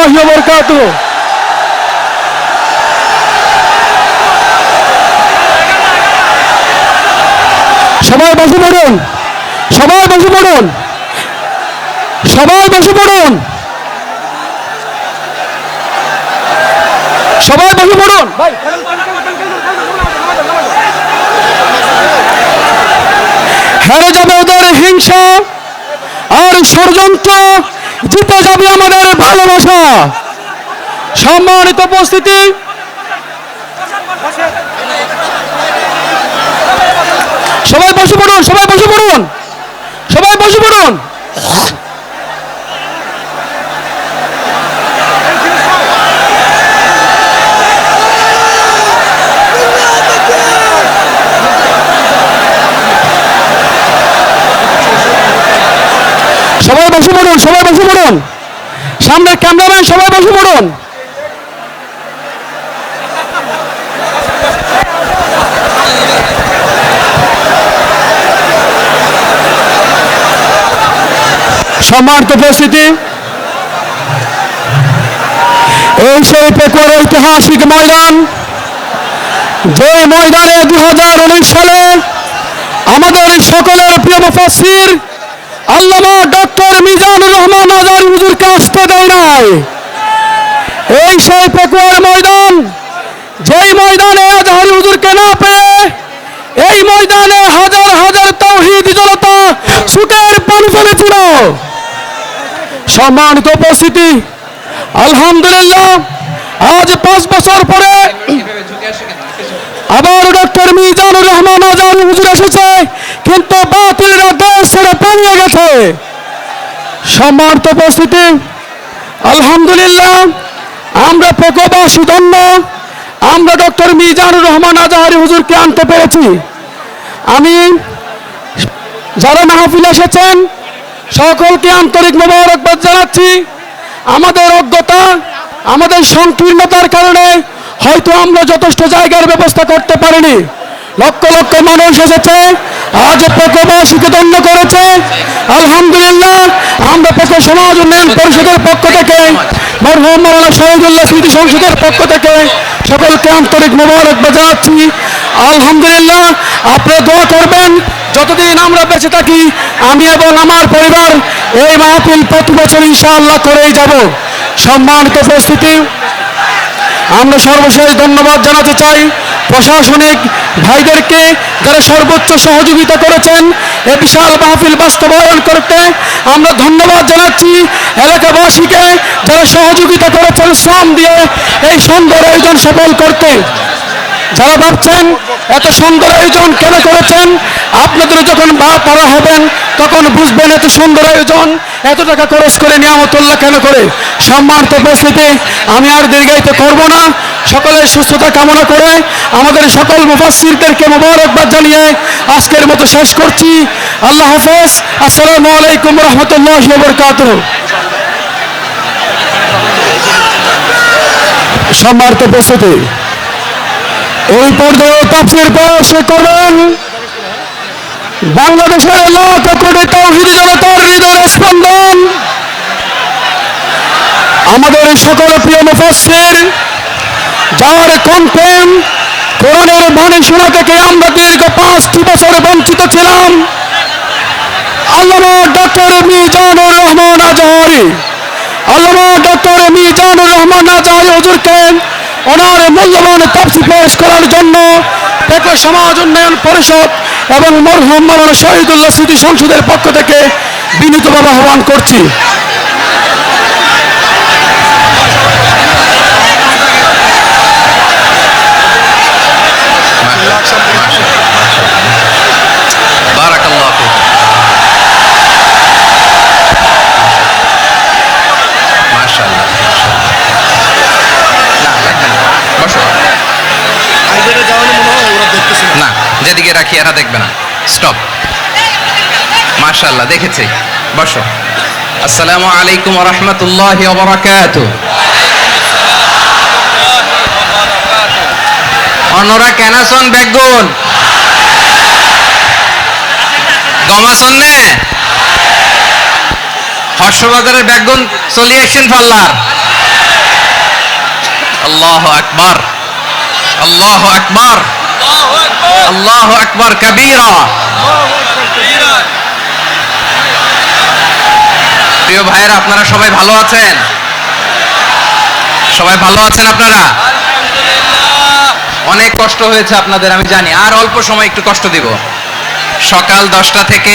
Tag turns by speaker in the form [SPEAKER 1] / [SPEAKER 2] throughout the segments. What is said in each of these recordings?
[SPEAKER 1] ওয়া বারাকাতুহু সবাই বসে পড়ুন। সবাই বসে পড়ুন। সবাই বসে পড়ুন। সবাই বসে পড়ুন। ভাই, হেরে যাবে ওদের হিংসা আর ষড়যন্ত্র। জিতে যাবে আমাদের ভালোবাসা। সম্মানিত উপস্থিতি। সবাই বসে পড়ুন, সবাই বসে পড়ুন, সবাই বসে পড়ুন। বসে পড়ুন, সবাই বসে পড়ুন। সামনে ক্যামেরাম্যান, সবাই বসে পড়ুন। সম্মানিত উপস্থিতি। এই সেই পেকুয়ার ঐতিহাসিক ময়দান, যে ময়দানে দু হাজার উনিশ সালে আমাদের সকলের প্রিয় মুফাসির আল্লামা ডক্টর মিজানুর রহমান আজারি হুজুরকে আসতে দেয় নাই। এই সেই পেকুয়ার ময়দান, যেই ময়দানে আজহারি হুজুরকে না পেয়ে এই ময়দানে হাজার হাজার তৌহিদ জনতা সুখের পানি ফেলেছিল। সম্মানিত উপস্থিতি, আলহামদুলিল্লাহ, আজ পাঁচ বছর পরে আবার ডক্টর মিজানুর রহমান আজারি হুজুর এসেছে, কিন্তু বাতিলরা দেশ ছেড়ে পালিয়ে গেছে। সম্মানিত উপস্থিতি, আলহামদুলিল্লাহ, আমরা প্রকবাসী ধন্য আমরা ডক্টর মিজানুর রহমান আজাহারি হুজুরকে আনতে পেরেছি। আমি যারা মাহফিল এসেছেন, সকলকে আন্তরিক মোবারকবাদ জানাচ্ছি। আমাদের অজ্ঞতা, আমাদের সংকীর্ণতার কারণে হয়তো আমরা যথেষ্ট জায়গার ব্যবস্থা করতে পারিনি। লক্ষ লক্ষ মানুষ এসেছে আজ প্রকবাসীকে দণ্ড করেছে। আলহামদুলিল্লাহ, আমরা পক্ষ সমাজ উন্নয়ন পরিষদের পক্ষ থেকে স্মৃতি সংসদের পক্ষ থেকে সকলকে আন্তরিক মোবারকবাদ জানাচ্ছি আলহামদুলিল্লাহ, আপনারা দোয়া করবেন, যতদিন আমরা বেঁচে থাকি, আমি এবং আমার পরিবার এই মাহফিল প্রতি বছর ইনশাআল্লাহ করেই যাব। সম্মানিত উপস্থিতি। আমরা সর্বশেষ ধন্যবাদ জানাতে চাই। প্রশাসনিক ভাইদেরকে যারা সর্বোচ্চ সহযোগিতা করেছেন, এ বিশাল মাহফিল বাস্তবায়ন করতে আমরা ধন্যবাদ জানাচ্ছি এলাকাবাসীকে যারা সহযোগিতা করেছেন, শ্রম দিয়ে এই সুন্দর আয়োজন সফল করতে। যারা ভাবছেন এত সুন্দর আয়োজন কেন করেছেন, আপনাদের যখন বা পড়া হবেন তখন বুঝবেন এত সুন্দর আয়োজন? এত টাকা খরচ করে নিয়ামতুল্লাহ কেন করে? সম্মানিত উপস্থিতি আমি আর দীর্ঘায়িত করব না। সকলের সুস্থতা কামনা করে আমাদের সকল মুফাসিরদেরকে মোবারকবাদ জানিয়ে আজকের মতো শেষ করছি। আল্লাহ হাফেজ, আসসালামু আলাইকুম রহমতুল্লাহ বরকাত সম্মানিত উপস্থিতি এই পর্যায়ে তাফসির পেশ করবেন। বাংলাদেশের লাখ কোটি তৌহিদ জনতার হৃদয় স্পন্দন। আমাদের সকল প্রিয় মুফাসসির, যার কণ্ঠেন কোরআনের বাণী শোনা থেকে আমরা দীর্ঘ পাঁচটি বছর বঞ্চিত ছিলাম। আল্লামা ডক্টর মিজানুর রহমান আজহারি, আল্লামা ডক্টর মিজানুর রহমান আজহারি হুজুরকে ওনার মূল্যবান তাপসি পেশ করার জন্য সমাজ উন্নয়ন পরিষদ এবং মরহুম মরণ শহীদুল্লাহ স্মৃতি সংসদের পক্ষ থেকে বিনীতভাবে আহ্বান করছি।
[SPEAKER 2] এরা দেখবে না। স্টপ মাশাআল্লাহ, দেখেছি। বসো। আসসালামু আলাইকুম রাহমাতুল্লাহি অন্যরা কেন আছেন বেগুন? গমাসন নে। হর্ষবাজারের বেগুন চলে আসছেন পাল্লার আল্লাহ আকবার। আল্লাহ আকবার। আল্লাহ আকবার কবীরা প্রিয় ভাইয়েরা আপনারা সবাই ভালো আছেন? সবাই ভালো আছেন আপনারা? অনেক কষ্ট হয়েছে আপনাদের আমি জানি। আর অল্প সময় একটু কষ্ট দিব। সকাল দশটা থেকে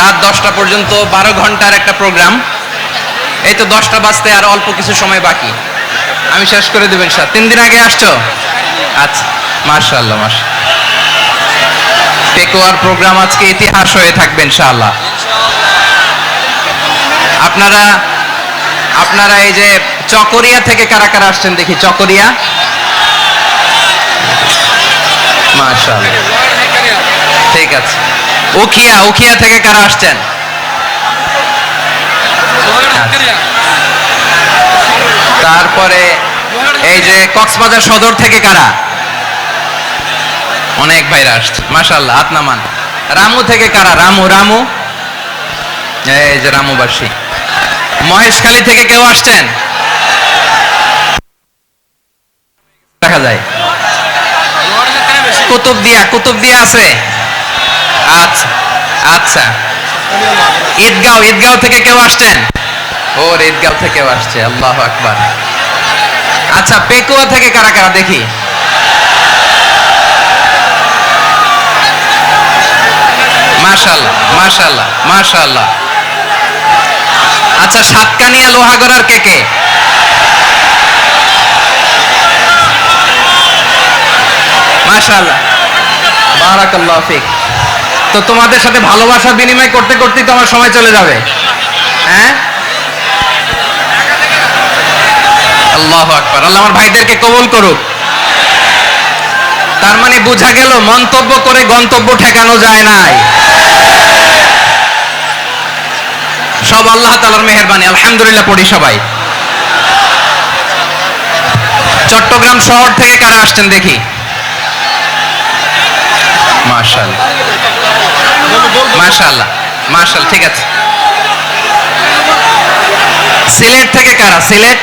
[SPEAKER 2] রাত দশটা পর্যন্ত বারো ঘণ্টার একটা প্রোগ্রাম। এই তো দশটা বাজতে আর অল্প কিছু সময় বাকি। আমি শেষ করে দেবেন স্যার তিন দিন আগে আসছো? আচ্ছা মার্শাল্লাহ মাস টেকোয়ার প্রোগ্রাম আজকে ইতিহাস হয়ে থাকবে ইনশাআল্লাহ। আপনারা আপনারা এই যে চকরিয়া থেকে কারা কারা আসছেন দেখি চকরিয়া? মাশাআল্লাহ। ঠিক আছে। উখিয়া উখিয়া থেকে কারা আসছেন? তারপরে এই যে কক্সবাজার সদর থেকে কারা? অনেক ভাইরা আসছে, মাশাআল্লাহ, হাত নামান। রামু থেকে কারা? রামু রামু। এই যে রামুবাসী। মহেশখালী থেকে কেউ আসছেন? দেখা যায়। কুতুবদিয়া কুতুবদিয়া আছে? আচ্ছা আচ্ছা। ঈদগাঁও ঈদগাঁও থেকে কেউ আসছেন? ওর ঈদগাঁও থেকেও আসছে, আল্লাহ আকবার। আচ্ছা পেকুয়া থেকে কারা কারা দেখি? মাশাল্লাহ মাশাল্লাহ মাশাল্লাহ। আচ্ছা সাতকানিয়া লোহাগড়ার কে কে? মাশাআল্লাহ বারাকাল্লাহ ফিক। তো তোমাদের সাথে ভালোবাসা বিনিময় করতে করতেই তো আমার সময় চলে যাবে। হ্যাঁ? আল্লাহ আকবার। আল্লাহ আমার ভাইদেরকে কবুল করুক। তার মানে বোঝা গেল, মন্তব্য করে গন্তব্য ঠেকানো যায় নাই। সব আল্লাহ তালার মেহরবানি। আলহামদুলিল্লাহ পড়ি সবাই। চট্টগ্রাম শহর থেকে কারা আসছেন দেখি? মার্শাল মার্শাল্লাহ মার্শাল ঠিক আছে। সিলেট থেকে কারা? সিলেট।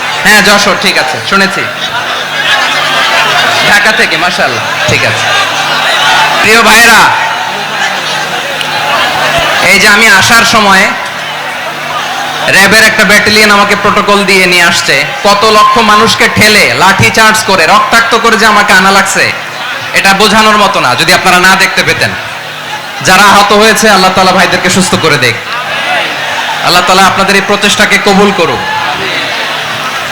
[SPEAKER 2] হ্যাঁ যশোর, ঠিক আছে, শুনেছি। ঢাকা থেকে মাশাল্লাহ ঠিক আছে। প্রিয় ভাইরা এই যে আমি আসার সময় র্যাবের একটা ব্যাটালিয়ন আমাকে প্রোটোকল দিয়ে নিয়ে আসছে। কত লক্ষ মানুষকে ঠেলে, লাঠি চার্জ করে, রক্তাক্ত করে যে আমাকে আনা লাগছে, এটা বোঝানোর মতো না, যদি আপনারা না দেখতে পেতেন। যারা আহত হয়েছে, আল্লাহ তালা ভাইদেরকে সুস্থ করে দেখ। আল্লাহ তালা আপনাদের এই প্রচেষ্টাকে কবুল করুক।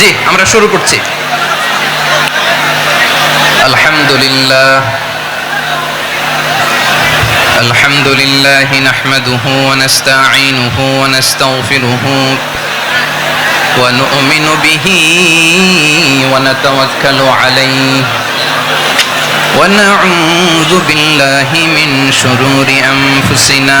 [SPEAKER 2] জি আমরা শুরু করছি আলহামদুলিল্লাহ الحمد لله نحمده ونستعينه ونستغفره ونؤمن به ونتوكل عليه ونعوذ بالله من شرور أنفسنا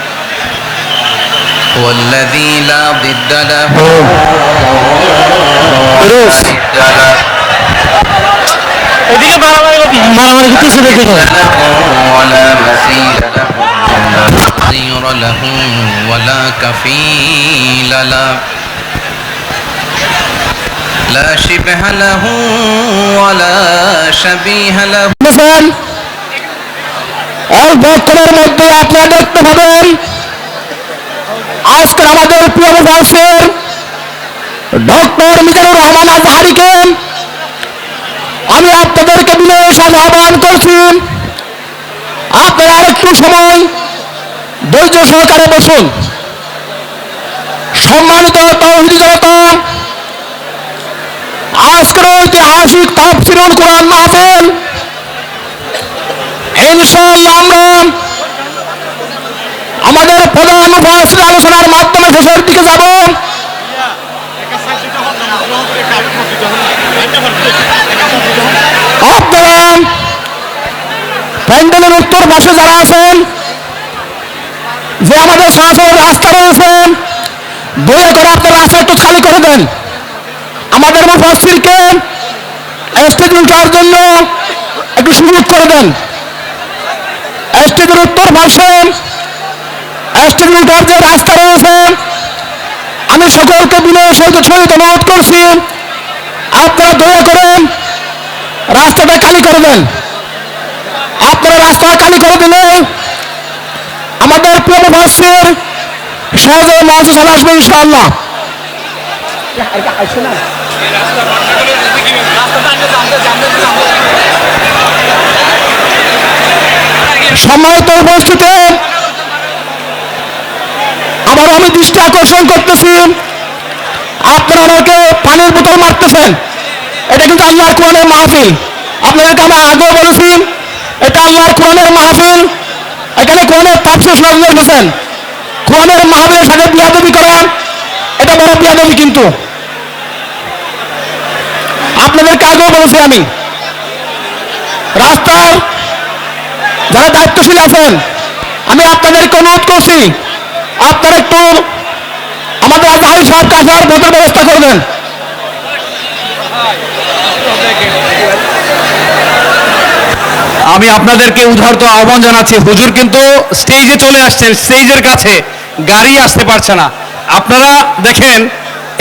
[SPEAKER 2] والذي لا ضد له ضد له
[SPEAKER 3] এদিকে মারামারি করতেছে দেখে
[SPEAKER 2] له ولا مثيل له ولا نظير له ولا كفيل له لا شبه له ولا شبيه له
[SPEAKER 3] বলেছেন এই বছরের মধ্যে আপনারা দেখতে পাবেন আজকের আমাদের প্রিয় মুফাসসির ডক্টর মিজানুর রহমান আজহারিকে আমি আপনাদেরকে বিনয়ের সামনে আহ্বান করছি। আপনারা আরেকটু সময় ধৈর্য সহকারে বসুন। সম্মানিত তৌহিদি জনতা, আজকের ঐতিহাসিক তাফসিরুল কোরআন মাহফিল, ইনশাআল্লাহ আমরা আমাদের প্রধান মুফাসসির আলোচনার মাধ্যমে শেষের দিকে যাব। আপনারা প্যান্ডেলের উত্তর পাশে যারা আছেন, যে আমাদের চলাচলের রাস্তা রয়েছে দয়া করে আপনার রাস্তা একটু খালি করে দেন। আমাদের মুফাসসিরকে স্টেজে উঠার জন্য একটু সুযোগ করে দেন। উত্তর পাশে রাস্তা রয়েছে আমি সকলকে বিনয়ের সহিত অনুরোধ করছি। আপনারা দয়া করে রাস্তাটা খালি করে দেন। আপনারা রাস্তাটা খালি করে দিলে আমাদের প্রিয় মুফাসসির সহজে মঞ্চে চলে আসবে ইনশাআল্লাহ। সম্মানিত উপস্থিতি আবার আমি দৃষ্টি আকর্ষণ করতেছি আপনারা আমাকে পানির বোতল মারতেছেন। এটা কিন্তু আল্লাহর কোরআনের মাহফিল। আপনাদেরকে আমি আগেও বলেছি এটা আল্লাহর কোরআনের মাহফিল। এখানে কোরআনের তাফসির শোনা দেখতেছেন কোরআনের মাহফিলের সাথে বিয়াদবি করা এটা বড় বিয়াদবি কিন্তু। আপনাদেরকে আগেও বলেছি আমি, রাস্তার যারা দায়িত্বশীল আছেন, আমি আপনাদেরকে অনুরোধ করছি আপনারা একটু আমাদের আজহারি সাহেবকে আসার ভোটের ব্যবস্থা করবেন
[SPEAKER 4] আমি আপনাদেরকে উদাহরত আহ্বান জানাচ্ছি, হুজুর কিন্তু স্টেজে চলে আসছেন স্টেজের কাছে গাড়ি আসতে পারছে না। আপনারা দেখেন,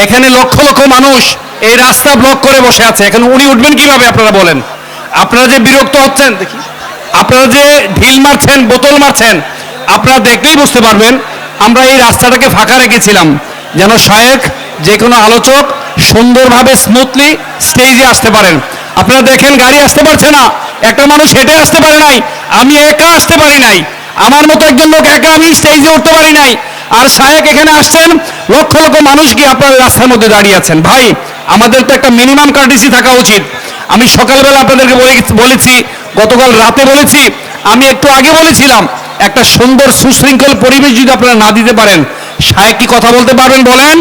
[SPEAKER 4] এখানে লক্ষ লক্ষ মানুষ এই রাস্তা ব্লক করে বসে আছে। এখন উনি উঠবেন কীভাবে, আপনারা বলেন? আপনারা যে বিরক্ত হচ্ছেন, দেখি। আপনারা যে ঢিল মারছেন, বোতল মারছেন, আপনারা দেখলেই বুঝতে পারবেন আমরা এই রাস্তাটাকে ফাঁকা রেখেছিলাম। যেন শায়েক যে কোনো আলোচক সুন্দরভাবে স্মুথলি স্টেজে আসতে পারেন। আপনারা দেখেন গাড়ি আসতে পারছে না। একটা মানুষ হেঁটে আসতে পারে নাই। আমি একা আসতে পারি নাই। আমার মতো একজন লোক একা আমি স্টেজে উঠতে পারি নাই। আর সাহেব এখানে আসছেন, লক্ষ লক্ষ মানুষ গিয়ে আপনার রাস্তার মধ্যে দাঁড়িয়ে আছেন। ভাই, আমাদের তো একটা মিনিমাম কার্টিসি থাকা উচিত। আমি সকালবেলা আপনাদেরকে বলে- বলেছি, গতকাল রাতে বলেছি, আমি একটু আগে বলেছিলাম একটা সুন্দর সুশৃঙ্খল পরিবেশ যদি আপনারা না দিতে পারেন, সাহেব কি কথা বলতে পারবেন বলেন?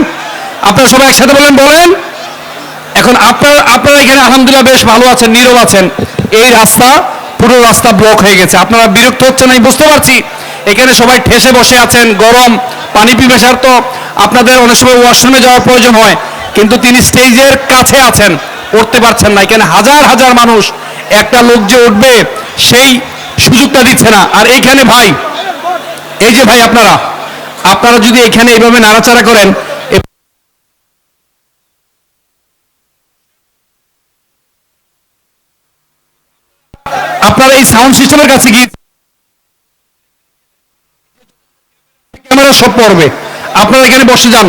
[SPEAKER 4] আপনারা সবাই একসাথে বলেন বলেন? এখন আপনারা আপনারা এখানে আলহামদুলিল্লাহ বেশ ভালো আছেন, নীরব আছেন। এই রাস্তা, পুরো রাস্তা ব্লক হয়ে গেছে। আপনারা বিরক্ত হচ্ছেন আমি বুঝতে পারছি। এখানে সবাই ঠেসে বসে আছেন, গরম, পানি পিপাসার তো আপনাদের অনেক সময় ওয়াশরুমে যাওয়ার প্রয়োজন হয়, কিন্তু তিনি স্টেজের কাছে আছেন, উঠতে পারছেন না। এখানে হাজার হাজার মানুষ, একটা লোক যে উঠবে, সেই সুযোগটা দিচ্ছে না। আর এইখানে ভাই, এই যে ভাই আপনারা আপনারা যদি এখানে এইভাবে নাড়াচাড়া করেন, আপনারা এই সাউন্ড সিস্টেমের কাছে গিয়ে ক্যামেরা সব পড়বে। আপনারা এখানে বসে যান।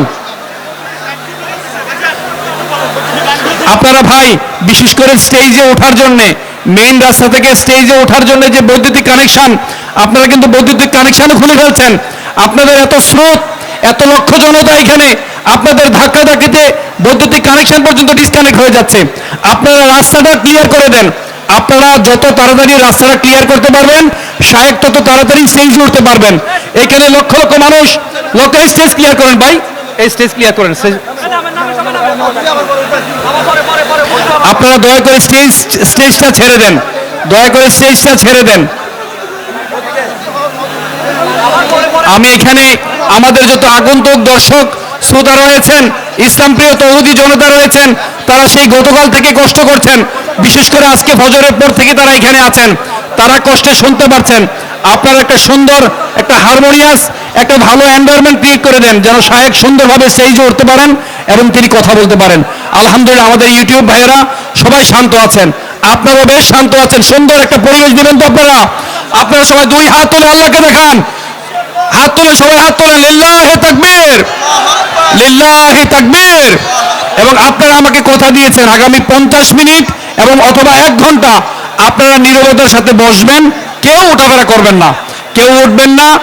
[SPEAKER 4] আপনারা ভাই, বিশেষ করে স্টেজে ওঠার জন্য মেইন রাস্তা থেকে স্টেজে ওঠার জন্য যে বৈদ্যুতিক কানেকশন আপনারা কিন্তু বৈদ্যুতিক কানেকশনও খুলে ফেলছেন। আপনাদের এত স্রোত এত লক্ষ জনতা এখানে আপনাদের ধাক্কা ধাক্কিতে বৈদ্যুতিক কানেকশন পর্যন্ত ডিসকানেক্ট হয়ে যাচ্ছে। আপনারা রাস্তাটা ক্লিয়ার করে দেন। আপনারা যত তাড়াতাড়ি রাস্তাটা ক্লিয়ার করতে পারবেন সাহেব তত তাড়াতাড়ি স্টেজে উঠতে পারবেন। এখানে লক্ষ লক্ষ মানুষ লক্ষ স্টেজ ক্লিয়ার করেন ভাই। এই স্টেজ ক্লিয়ার করেন। stage- আপনারা দয়া করে স্টেজ স্টেজটা ছেড়ে দেন। দয়া করে স্টেজটা ছেড়ে দেন। আমি এখানে আমাদের যত আগন্তুক দর্শক, শ্রোতা রয়েছেন ইসলাম প্রিয় তৌহদি জনতা রয়েছেন, তারা সেই গতকাল থেকে কষ্ট করছেন। বিশেষ করে আজকে ফজরের পর থেকে তারা এখানে আছেন। তারা কষ্টে শুনতে পারছেন। আপনারা একটা সুন্দর, একটা হারমোনিয়াস, একটা ভালো এনভায়রনমেন্ট ক্রিয়েট করে দেন, যেন সাহেব সুন্দরভাবে স্টেজে উঠতে পারেন এবং তিনি কথা বলতে পারেন। আলহামদুলিল্লাহ, আমাদের ইউটিউব ভাইয়েরা সবাই শান্ত আছেন। আপনারাও বেশ শান্ত আছেন। সুন্দর একটা পরিবেশ দিবেন তো আপনারা। আপনারা সবাই দুই হাত তুলে আল্লাহকে দেখান। হাত তুলে সবাই হাত তোলেন। লিল্লাহে তাকবীর। লিল্লাহে তাকবীর। এবং আপনারা আমাকে কথা দিয়েছেন আগামী পঞ্চাশ মিনিট এবং অথবা এক ঘণ্টা। আপনারা নীরবতার সাথে বসবেন। কেউ উঠাফেরা করবেন না। কেউ উঠবেন না।